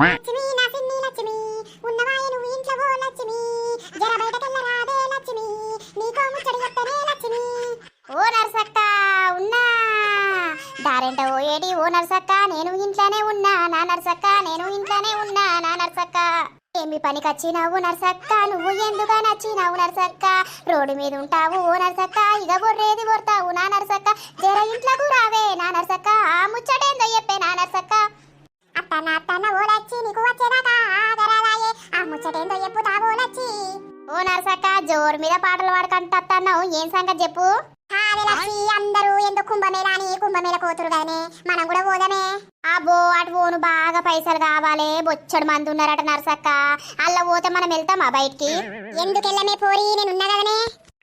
లక్ష్మి నా సిన్ని లక్ష్మి ఉన్నవాయి నువ్వు ఇంట్లో ఓ లక్ష్మి. జర బయటకెళ్ళరాదే లక్ష్మి. నీకో ముచ్చడి చెప్తానే లక్ష్మి. ఓ నర్సక్క ఉన్నా. దారెంట ఓ ఏడి ఓ నర్సక్క నేను ఇంట్లోనే ఉన్నా. నా నర్సక్క నేను ఇంట్లోనే ఉన్నా. నా నర్సక్క. ఏమి పనికి వచ్చినావు నర్సక్క? నువ్వు ఎందుగా నచ్చినావు నర్సక్క? రోడ్డు మీద ఉంటావు ఓ నర్సక్క. ఇక బొర్రేది బొర్తావు నా నర్సక్క. జర ఇంట్లోకి రావే నా నర్సక్క. ముచ్చటేందో చెప్పుతావు ఓలచ్చి ఓ నర్సక్క జోరు మీద పాటలు పాడుకుంటున్నావు ఏం సంగతి చెప్పు? లక్ష్మి అందరూ ఎందుకు కుంభమేళ అని కుంభమేళ కోతురు కదనే మనం కూడా పోదామే. అబ్బో అటు పోను బాగా పైసలు కావాలి. బొచ్చడు మంది ఉన్నారట నర్సక్క. అల్ల పోతే మనం వెళ్తామా బయటికి? ఎందుకు వెళ్ళమే పోరి? నేను ఉన్నా కదనే.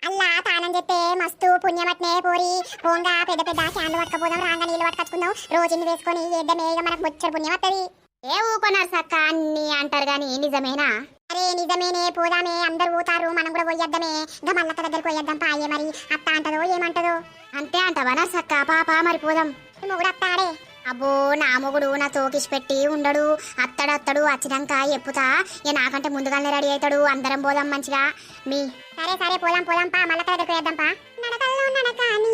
అల్లా తానం మస్తు పుణ్యమట్నే పోరి. పోంగా పెద్ద పెద్ద క్యాన్లు పట్టుకపోదాం రాంగా నీళ్ళు పట్టుకొచ్చుకుందాం. రోజుని వేసుకొని ఏద్దామే ఇక మనకు బొచ్చడు పుణ్యం వస్తుంది ఏ ఊకొన్నారు సక్క అన్ని అంటారు గాని నిజమేనా? అరే నిజమేనే పోదామే అందరు పోతారు మనం కూడా పోయేద్దామే. ఇంకా మల్లక్క దగ్గరికి పోయేద్దాం పాయే మరి. అత్త అంటదో ఏమంటదో? అంతే అంటవా నర్సక్క? పాప మరి పోదాం. మొగుడు అత్తాడే అబ్బో నా మొగుడు నా తోకిసి పెట్టి ఉండడు. అత్తడు అత్తడు వచ్చినాక ఎప్పుతా? ఇక నాకంటే ముందుగానే రెడీ అవుతాడు. అందరం పోదాం మంచిగా. మీ సరే సరే పోదాం పోదాం పా. మల్లక్క దగ్గరికి వేద్దాం పా. నడకల్లో నడక నీ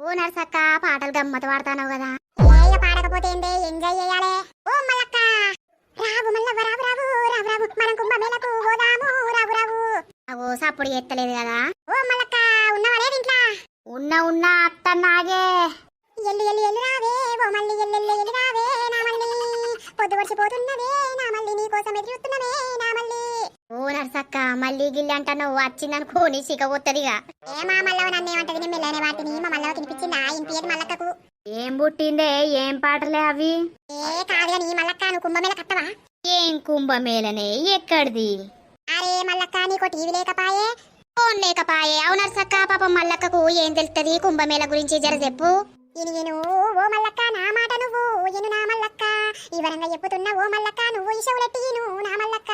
ఓ నర్సక్క పాటలు గమ్మత పాడతావు కదా. ఏ పాడకపోతే ఏందే ఎంజాయ్ చేయాలి ఓ మల్లక్క రావు మల్లవ్వ రావు రావు రావు రావు మనం కుంభమేళకు పోదాము రావు రావు అవో సప్పుడు ఎత్తలేదు కదా. ఓ మల్లక్క ఉన్నవా లేదు ఇంట్లో? ఉన్న ఉన్న అత్త నాగే. ఎల్లు ఎల్లు ఎల్లు రావే ఓ మళ్ళీ ఎల్లు ఎల్లు ఎల్లు రావే నా మళ్ళీ పొద్దు వచ్చిపోతున్నదే నా మళ్ళీ నీ కోసం ఎదురుతున్నదే నా మళ్ళీ ఓ నర్సక్క మళ్ళీ గిల్లి అంట నువ్వు వచ్చిందనుకో నీ సిగబోత్తదిగా ఏ మా మల్లవ నన్ను ఏమంటది నేను మెల్లనే వాటిని మా మల్లవ తినిపించిందా ఇంపియదు మల్లక్కకు? ఏం పుట్టిందే ఏం పాటలే అవి? ఏ కాదు నీ మల్లక్క నువ్వు కుంభమేళ కట్టవా? ఏం కుంభమేళనే ఎక్కడిది? అరే మల్లక్క నీకు టీవీ లేకపాయే? ఫోన్ లేకపాయే. అవునర్ సక్క పాపం మల్లక్కకు ఏం తెలుస్తుంది? కుంభమేళ గురించి జర చెప్పు. ఇని నేను ఓ మల్లక్క నా మాట నువ్వు ఎను నా మల్లక్క. వివరంగా చెప్పుతున్నా ఓ మల్లక్క నువ్వు ఇషవులెట్టి నువ్వు నా మల్లక్క.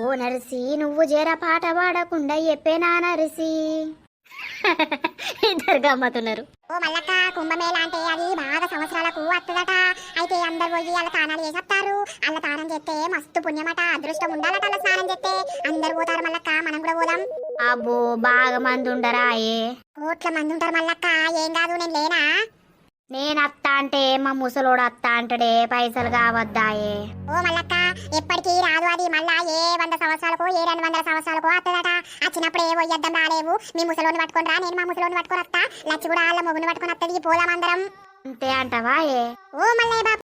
ఓ నరసి నువ్వు జర పాట పాడకుండా చెప్పేనా నరసి. ఇద్దరు గమ్మతున్నారు ఓ మల్లక్క కుంభమేళ అంటే అది బాగా సంవత్సరాలకు వస్తుందట అయితే అందరు పోయి వాళ్ళ తానాలు చేసేస్తారు వాళ్ళ తానం చేస్తే మస్తు పుణ్యమట అదృష్టం ఉండాలట వాళ్ళ స్నానం చేస్తే. అందరు పోతారు మల్లక్క మనం కూడా పోదాం. అబ్బో బాగా మంది ఉండరా ఏ? కోట్ల మంది ఉంటారు మల్లక్క ఏం కాదు నేను లేనా? నేను అంటే మా ముసలోడు అత్త అంటడే పైసలు కావద్దాయే. ఓ మల్లక్క ఎప్పటికీ రాదు అది. మళ్ళా ఏ వంద సంవత్సరాలకు ఏ రెండు వందల సంవత్సరాలకు వస్తుందట వచ్చినప్పుడు ఏ పోయొద్దాం రాలేవు. మీ ముసలోని పట్టుకొని రా నేను మా ముసలోని పట్టుకొని వస్తా. లచ్చి కూడా వాళ్ళ మొగుని పట్టుకొని వస్తుంది. పోదాం అందరం. అంతే అంటవా ఏ? ఓ మల్లయ్య బాబు.